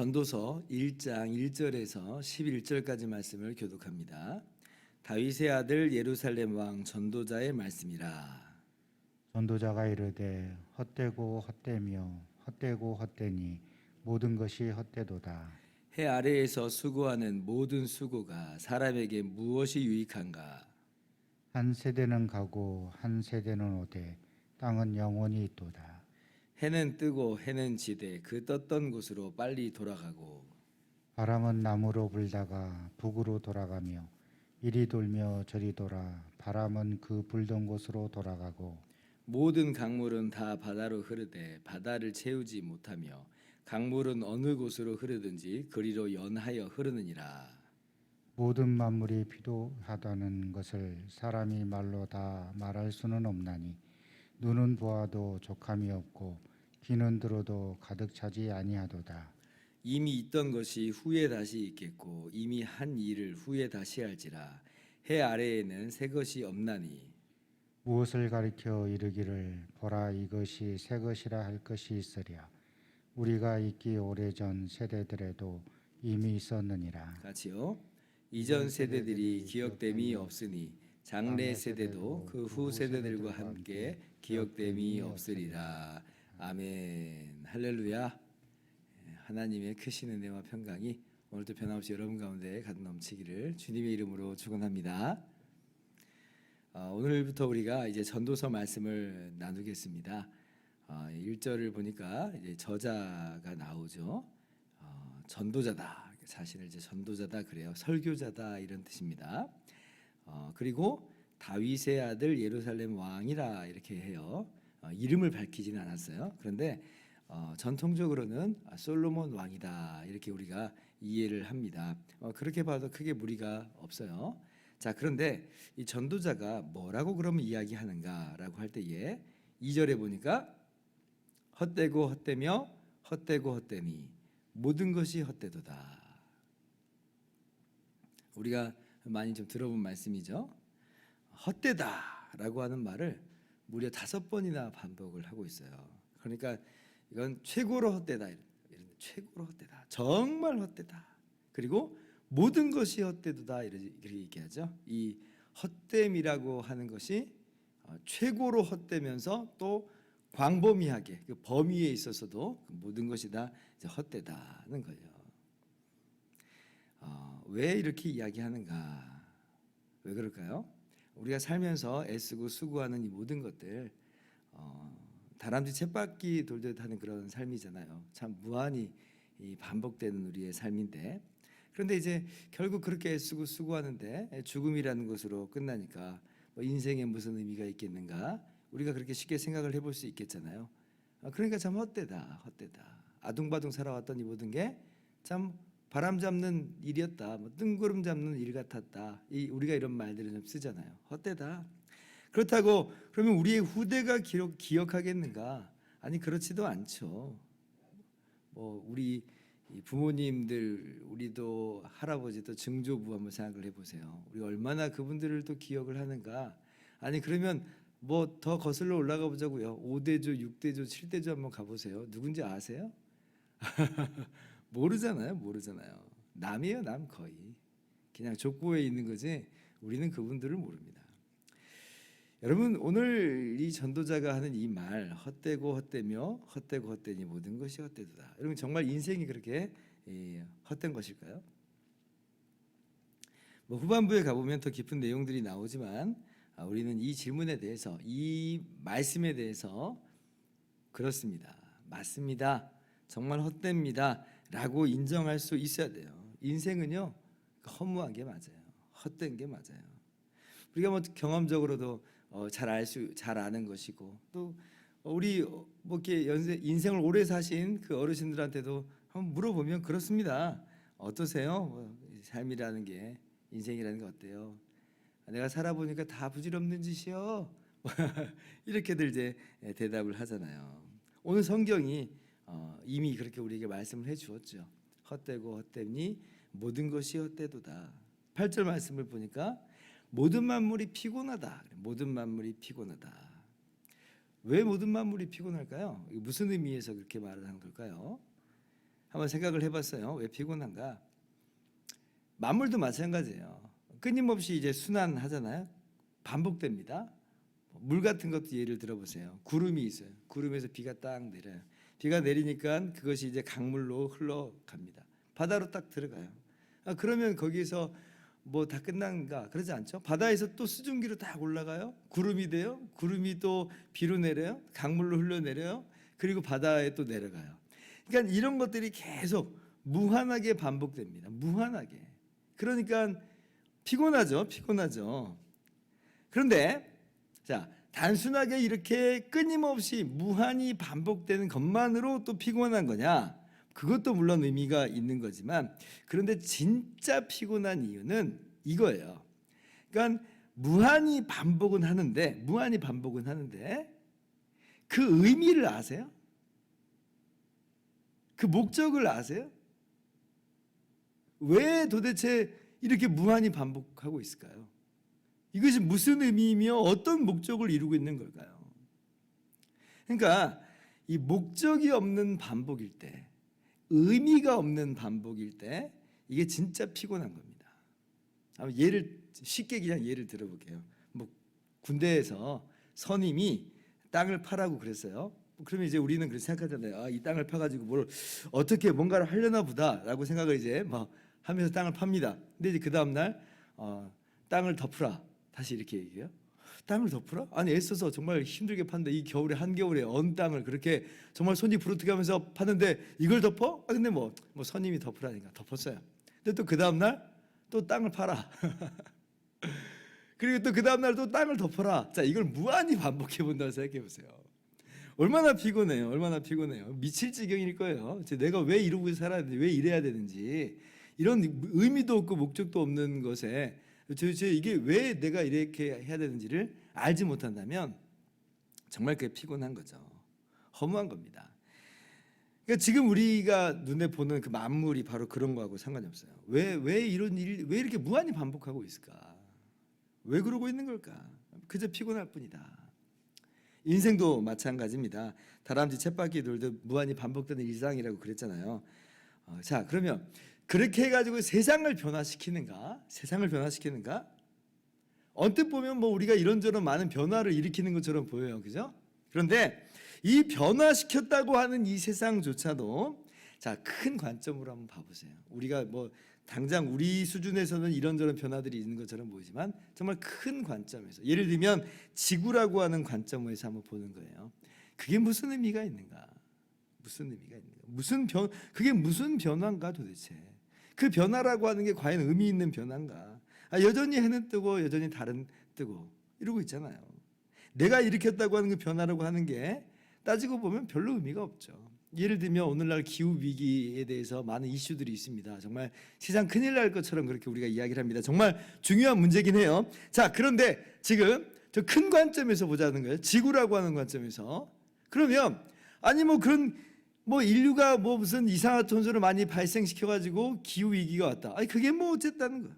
전도서 1장 1절에서 11절까지 말씀을 교독합니다. 다윗의 아들 예루살렘 왕 전도자의 말씀이라. 전도자가 이르되 헛되고 헛되며 헛되고 헛되니 모든 것이 헛되도다. 해 아래에서 수고하는 모든 수고가 사람에게 무엇이 유익한가? 한 세대는 가고 한 세대는 오되 땅은 영원히 있도다. 해는 뜨고 해는 지되 그 떴던 곳으로 빨리 돌아가고 바람은 남으로 불다가 북으로 돌아가며 이리 돌며 저리 돌아 바람은 그 불던 곳으로 돌아가고 모든 강물은 다 바다로 흐르되 바다를 채우지 못하며 강물은 어느 곳으로 흐르든지 그리로 연하여 흐르느니라. 모든 만물이 필요하다는 것을 사람이 말로 다 말할 수는 없나니 눈은 보아도 족함이 없고 귀는 들어도 가득 차지 아니하도다. 이미 있던 것이 후에 다시 있겠고 이미 한 일을 후에 다시 할지라 해 아래에는 새 것이 없나니 무엇을 가리켜 이르기를 보라 이것이 새 것이라 할 것이 있으랴. 우리가 있기 오래전 세대들에도 이미 있었느니라. 같이요. 이전 세대들이 기억됨이 없으니 장래 세대도 그 후 세대들과 함께 기억됨이 없으리라. 아멘. 할렐루야. 하나님의 크신 은혜와 평강이 오늘도 변함없이 여러분 가운데 가득 넘치기를 주님의 이름으로 축원합니다. 어, 오늘부터 우리가 이제 전도서 말씀을 나누겠습니다. 어, 1절을 보니까 이제 저자가 나오죠. 어, 전도자다. 자신을 이제 전도자다 그래요. 설교자다 이런 뜻입니다. 어, 그리고 다윗의 아들 예루살렘 왕이라 이렇게 해요. 어, 이름을 밝히지는 않았어요. 그런데 어, 전통적으로는 아, 솔로몬 왕이다 이렇게 우리가 이해를 합니다. 어, 그렇게 봐도 크게 무리가 없어요. 자 그런데 이 전도자가 뭐라고 그러면 이야기하는가라고 할 때에 2절에 보니까 헛되고 헛되며 헛되고 헛되니 모든 것이 헛되도다. 우리가 많이 좀 들어본 말씀이죠. 헛되다라고 하는 말을 무려 다섯 번이나 반복을 하고 있어요. 그러니까 이건 최고로 헛되다. 최고로 헛되다. 정말 헛되다. 그리고 모든 것이 헛되도다 이렇게 얘기하죠. 이 헛됨이라고 하는 것이 어, 최고로 헛되면서 또 광범위하게 그 범위에 있어서도 그 모든 것이 다 헛되다는 거예요. 어, 왜 이렇게 이야기하는가? 왜 그럴까요? 우리가 살면서 애쓰고 수고하는 이 모든 것들 어, 다람쥐 쳇바퀴 돌듯 하는 그런 삶이잖아요. 참 무한히 이 반복되는 우리의 삶인데 그런데 이제 결국 그렇게 애쓰고 수고하는데 죽음이라는 것으로 끝나니까 뭐 인생에 무슨 의미가 있겠는가? 우리가 그렇게 쉽게 생각을 해볼 수 있겠잖아요. 아, 그러니까 참 헛되다, 헛되다. 아둥바둥 살아왔던 이 모든 게 참 바람 잡는 일이었다, 뭐 뜬구름 잡는 일 같았다. 이 우리가 이런 말들을 좀 쓰잖아요. 헛되다. 그렇다고 그러면 우리의 후대가 기록, 기억하겠는가? 아니 그렇지도 않죠. 뭐 우리 이 부모님들 우리도 할아버지도 증조부 한번 생각을 해보세요. 우리 얼마나 그분들을 또 기억을 하는가? 아니 그러면 뭐 더 거슬러 올라가 보자고요. 5대조, 6대조, 7대조 한번 가보세요. 누군지 아세요? 모르잖아요. 모르잖아요. 남이에요, 남 거의. 그냥 족보에 있는 거지. 우리는 그분들을 모릅니다. 여러분 오늘 이 전도자가 하는 이 말 헛되고 헛되며 헛되고 헛되니 모든 것이 헛되도다. 여러분 정말 인생이 그렇게 이, 헛된 것일까요? 뭐 후반부에 가보면 더 깊은 내용들이 나오지만 아, 우리는 이 질문에 대해서 이 말씀에 대해서 그렇습니다. 맞습니다. 정말 헛됩니다 라고 인정할 수 있어야 돼요. 인생은요 허무한 게 맞아요. 헛된 게 맞아요. 우리가 뭐 경험적으로도 어, 잘알수잘 아는 것이고 또 우리 어, 뭐 이렇게 연세, 인생을 오래 사신 그 어르신들한테도 한번 물어보면 그렇습니다. 어떠세요? 뭐, 삶이라는 게 인생이라는 게 어때요? 내가 살아보니까 다 부질없는 짓이요. 이렇게들 이제 대답을 하잖아요. 오늘 성경이 어, 이미 그렇게 우리에게 말씀을 해 주었죠. 헛되고 헛되니 모든 것이 헛되도다. 8절 말씀을 보니까 모든 만물이 피곤하다. 모든 만물이 피곤하다. 왜 모든 만물이 피곤할까요? 무슨 의미에서 그렇게 말을 하는 걸까요? 한번 생각을 해봤어요. 왜 피곤한가? 만물도 마찬가지예요. 끊임없이 이제 순환하잖아요. 반복됩니다. 물 같은 것도 예를 들어보세요. 구름이 있어요. 구름에서 비가 딱 내려요. 비가 내리니까 그것이 이제 강물로 흘러갑니다. 바다로 딱 들어가요. 아, 그러면 거기서 뭐 다 끝난가 그러지 않죠? 바다에서 또 수증기로 딱 올라가요. 구름이 돼요. 구름이 또 비로 내려요. 강물로 흘러내려요. 그리고 바다에 또 내려가요. 그러니까 이런 것들이 계속 무한하게 반복됩니다. 무한하게. 그러니까 피곤하죠. 피곤하죠. 그런데 자 단순하게 이렇게 끊임없이 무한히 반복되는 것만으로 또 피곤한 거냐? 그것도 물론 의미가 있는 거지만 그런데 진짜 피곤한 이유는 이거예요. 그러니까 무한히 반복은 하는데 무한히 반복은 하는데 그 의미를 아세요? 그 목적을 아세요? 왜 도대체 이렇게 무한히 반복하고 있을까요? 이것이 무슨 의미이며 어떤 목적을 이루고 있는 걸까요? 그러니까 이 목적이 없는 반복일 때, 의미가 없는 반복일 때 이게 진짜 피곤한 겁니다. 한번 예를 쉽게 그냥 예를 들어볼게요. 뭐 군대에서 선임이 땅을 파라고 그랬어요. 그러면 이제 우리는 그렇게 생각하잖아요. 아, 이 땅을 파가지고 뭘 어떻게 뭔가를 하려나 보다라고 생각을 이제 막 하면서 땅을 팝니다. 근데 이제 그 다음 날 어, 땅을 덮으라 다시 이렇게 얘기해요. 땅을 덮으라? 아니 애써서 정말 힘들게 팠는데 이 겨울에 한겨울에 언 땅을 그렇게 정말 손이 부르트가면서 팠는데 이걸 덮어? 아 근데 뭐, 뭐 선임이 덮으라니까 덮었어요. 근데 또 그 다음 날 또 땅을 파라. 그리고 또 그 다음 날 또 땅을 덮어라. 자 이걸 무한히 반복해 본다고 생각해 보세요. 얼마나 피곤해요. 얼마나 피곤해요. 미칠 지경일 거예요. 내가 왜 이러고 살아야 되는지, 왜 이래야 되는지 이런 의미도 없고 목적도 없는 것에 도대체 이게 왜 내가 이렇게 해야 되는지를 알지 못한다면 정말 그게 피곤한 거죠. 허무한 겁니다. 그러니까 지금 우리가 눈에 보는 그 만물이 바로 그런 거하고 상관이 없어요. 왜 왜 이런 일, 왜 이렇게 무한히 반복하고 있을까? 왜 그러고 있는 걸까? 그저 피곤할 뿐이다. 인생도 마찬가지입니다. 다람쥐 쳇바퀴 돌도 무한히 반복되는 일상이라고 그랬잖아요. 어, 자, 그러면 그렇게 해가지고 세상을 변화시키는가? 세상을 변화시키는가? 언뜻 보면 뭐 우리가 이런저런 많은 변화를 일으키는 것처럼 보여요, 그죠? 그런데 이 변화시켰다고 하는 이 세상조차도 자, 큰 관점으로 한번 봐보세요. 우리가 뭐 당장 우리 수준에서는 이런저런 변화들이 있는 것처럼 보이지만 정말 큰 관점에서 예를 들면 지구라고 하는 관점에서 한번 보는 거예요. 그게 무슨 의미가 있는가? 무슨 의미가 있는가? 무슨 변 그게 무슨 변화인가 도대체? 그 변화라고 하는 게 과연 의미 있는 변화인가? 아, 여전히 해는 뜨고 여전히 달은 뜨고 이러고 있잖아요. 내가 일으켰다고 하는 그 변화라고 하는 게 따지고 보면 별로 의미가 없죠. 예를 들면 오늘날 기후 위기에 대해서 많은 이슈들이 있습니다. 정말 세상 큰일 날 것처럼 그렇게 우리가 이야기를 합니다. 정말 중요한 문제긴 해요. 자, 그런데 지금 저 큰 관점에서 보자는 거예요. 지구라고 하는 관점에서. 그러면 아니 뭐 그런 뭐 인류가 뭐 무슨 이산화탄소를 많이 발생시켜 가지고 기후 위기가 왔다. 아니 그게 뭐 어쨌다는 거야.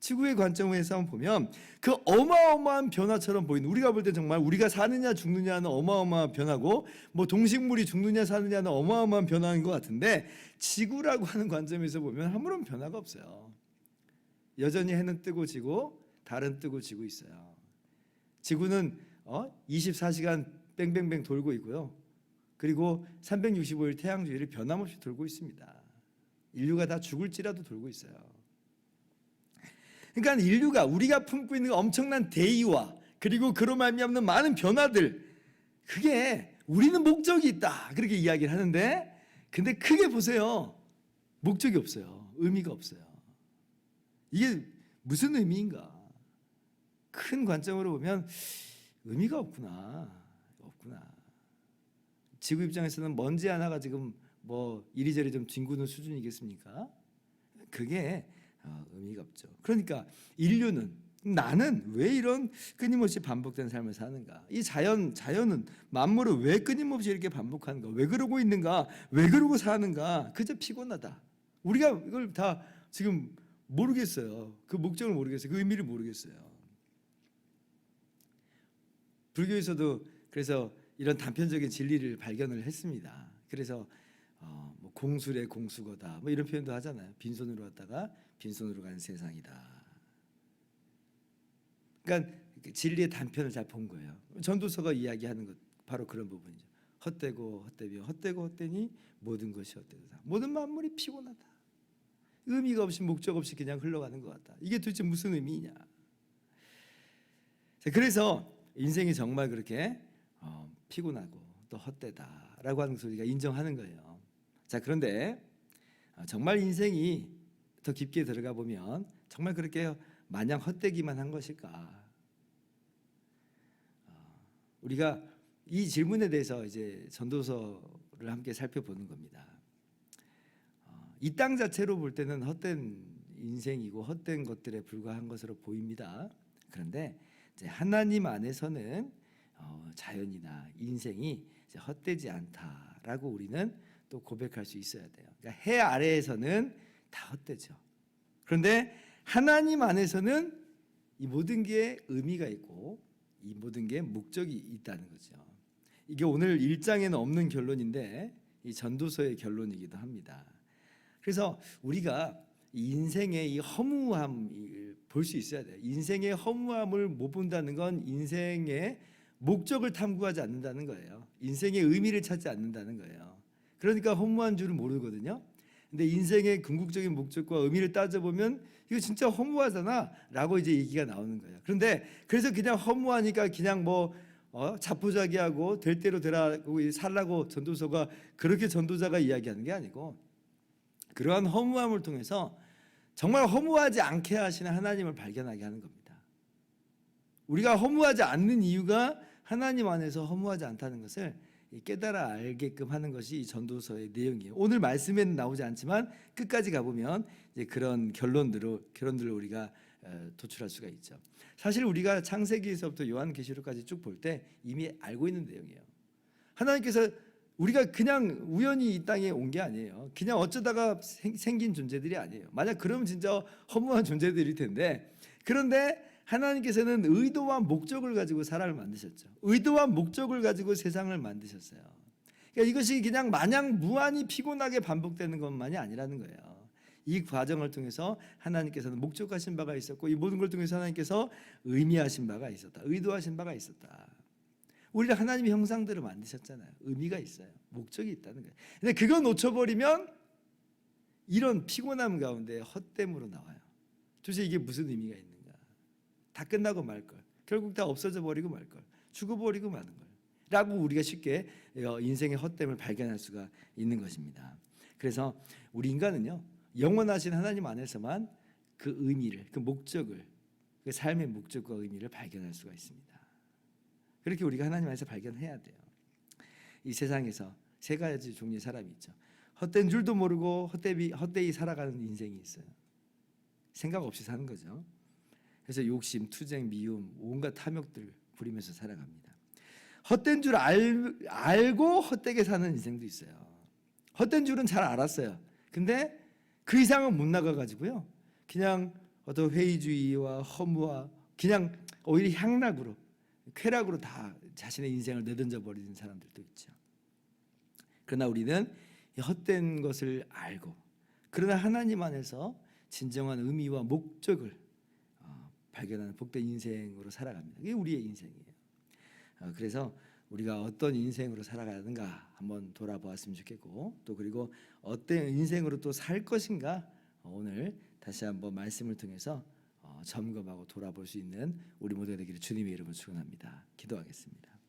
지구의 관점에서 보면 그 어마어마한 변화처럼 보이는 우리가 볼 때 정말 우리가 사느냐 죽느냐는 어마어마한 변화고 뭐 동식물이 죽느냐 사느냐는 어마어마한 변화인 것 같은데 지구라고 하는 관점에서 보면 아무런 변화가 없어요. 여전히 해는 뜨고 지고 달은 뜨고 지고 있어요. 지구는 어? 24시간 뺑뺑뺑 돌고 있고요. 그리고 365일 태양 주위를 변함없이 돌고 있습니다. 인류가 다 죽을지라도 돌고 있어요. 그러니까 인류가 우리가 품고 있는 엄청난 대의와 그리고 그로 말미암는 많은 변화들 그게 우리는 목적이 있다. 그렇게 이야기를 하는데 근데 크게 보세요. 목적이 없어요. 의미가 없어요. 이게 무슨 의미인가? 큰 관점으로 보면 의미가 없구나. 없구나 지구 입장에서는 먼지 하나가 지금 뭐 이리저리 좀 뒹구는 수준이겠습니까 그게 어, 의미가 없죠. 그러니까 인류는 나는 왜 이런 끊임없이 반복된 삶을 사는가? 이 자연 자연은 만물을 왜 끊임없이 이렇게 반복하는가? 왜 그러고 있는가? 왜 그러고 사는가? 그저 피곤하다. 우리가 이걸 다 지금 모르겠어요. 그 목적을 모르겠어요. 그 의미를 모르겠어요. 불교에서도 그래서 이런 단편적인 진리를 발견을 했습니다. 그래서 어, 뭐 공술의 공수거다 뭐 이런 표현도 하잖아요. 빈손으로 왔다가 빈손으로 가는 세상이다. 그러니까 진리의 단편을 잘 본 거예요. 전도서가 이야기하는 것 바로 그런 부분이죠. 헛되고 헛되며 헛되고 헛되니 모든 것이 헛되다. 모든 만물이 피곤하다. 의미가 없이 목적 없이 그냥 흘러가는 것 같다. 이게 도대체 무슨 의미냐? 자, 그래서 인생이 정말 그렇게 어, 피곤하고 또 헛되다라고 하는 것을 우리가 인정하는 거예요. 자 그런데 어, 정말 인생이 더 깊게 들어가 보면 정말 그렇게 마냥 헛되기만 한 것일까? 어, 우리가 이 질문에 대해서 이제 전도서를 함께 살펴보는 겁니다. 어, 이땅 자체로 볼 때는 헛된 인생이고 헛된 것들에 불과한 것으로 보입니다. 그런데 하나님 안에서는 어, 자연이나 인생이 헛되지 않다라고 우리는 또 고백할 수 있어야 돼요. 그러니까 해 아래에서는 다 헛되죠. 그런데 하나님 안에서는 이 모든 게 의미가 있고 이 모든 게 목적이 있다는 거죠. 이게 오늘 1장에는 없는 결론인데 이 전도서의 결론이기도 합니다. 그래서 우리가 이 인생의 이 허무함을 볼 수 있어야 돼요. 인생의 허무함을 못 본다는 건 인생의 목적을 탐구하지 않는다는 거예요. 인생의 의미를 찾지 않는다는 거예요. 그러니까 허무한 줄을 모르거든요. 근데 인생의 궁극적인 목적과 의미를 따져보면 이거 진짜 허무하잖아 라고 이제 얘기가 나오는 거예요. 그런데 그래서 그냥 허무하니까 그냥 뭐 어, 자포자기하고 될 대로 되라고 살라고 전도서가 그렇게 전도자가 이야기하는 게 아니고 그러한 허무함을 통해서 정말 허무하지 않게 하시는 하나님을 발견하게 하는 겁니다. 우리가 허무하지 않는 이유가 하나님 안에서 허무하지 않다는 것을 깨달아 알게끔 하는 것이 이 전도서의 내용이에요. 오늘 말씀에는 나오지 않지만 끝까지 가보면 이제 그런 결론들을 결론들을 우리가 어, 도출할 수가 있죠. 사실 우리가 창세기에서부터 요한계시록까지 쭉 볼 때 이미 알고 있는 내용이에요. 하나님께서 우리가 그냥 우연히 이 땅에 온 게 아니에요. 그냥 어쩌다가 생, 생긴 존재들이 아니에요. 만약 그러면 진짜 허무한 존재들일 텐데 그런데 하나님께서는 의도와 목적을 가지고 사람을 만드셨죠. 의도와 목적을 가지고 세상을 만드셨어요. 그러니까 이것이 그냥 마냥 무한히 피곤하게 반복되는 것만이 아니라는 거예요. 이 과정을 통해서 하나님께서는 목적하신 바가 있었고 이 모든 걸 통해서 하나님께서 의미하신 바가 있었다. 의도하신 바가 있었다. 우리를 하나님의 형상대로 만드셨잖아요. 의미가 있어요. 목적이 있다는 거예요. 근데 그거 놓쳐버리면 이런 피곤함 가운데 헛됨으로 나와요. 도대체 이게 무슨 의미가 있는가? 다 끝나고 말 걸. 결국 다 없어져 버리고 말 걸. 죽어버리고 마는 걸. 라고 우리가 쉽게 어, 인생의 헛됨을 발견할 수가 있는 것입니다. 그래서 우리 인간은요 영원하신 하나님 안에서만 그 의미를, 그 목적을, 그 삶의 목적과 의미를 발견할 수가 있습니다. 그렇게 우리가 하나님 안에서 발견해야 돼요. 이 세상에서 세 가지 종류의 사람이 있죠. 헛된 줄도 모르고 헛되이 살아가는 인생이 있어요. 생각 없이 사는 거죠. 그래서 욕심, 투쟁, 미움, 온갖 탐욕들 부리면서 살아갑니다. 헛된 줄 알, 알고 헛되게 사는 인생도 있어요. 헛된 줄은 잘 알았어요. 근데 그 이상은 못 나가 가지고요. 그냥 어떤 회의주의와 허무와 그냥 오히려 향락으로 쾌락으로 다 자신의 인생을 내던져 버리는 사람들도 있죠. 그러나 우리는 이 헛된 것을 알고 그러나 하나님 안에서 진정한 의미와 목적을 어, 발견하는 복된 인생으로 살아갑니다. 이게 우리의 인생이에요. 어, 그래서 우리가 어떤 인생으로 살아가는가 한번 돌아보았으면 좋겠고 또 그리고 어떤 인생으로 또 살 것인가 어, 오늘 다시 한번 말씀을 통해서 어, 점검하고 돌아볼 수 있는 우리 모두가 되기를 주님의 이름으로 축원합니다. 기도하겠습니다.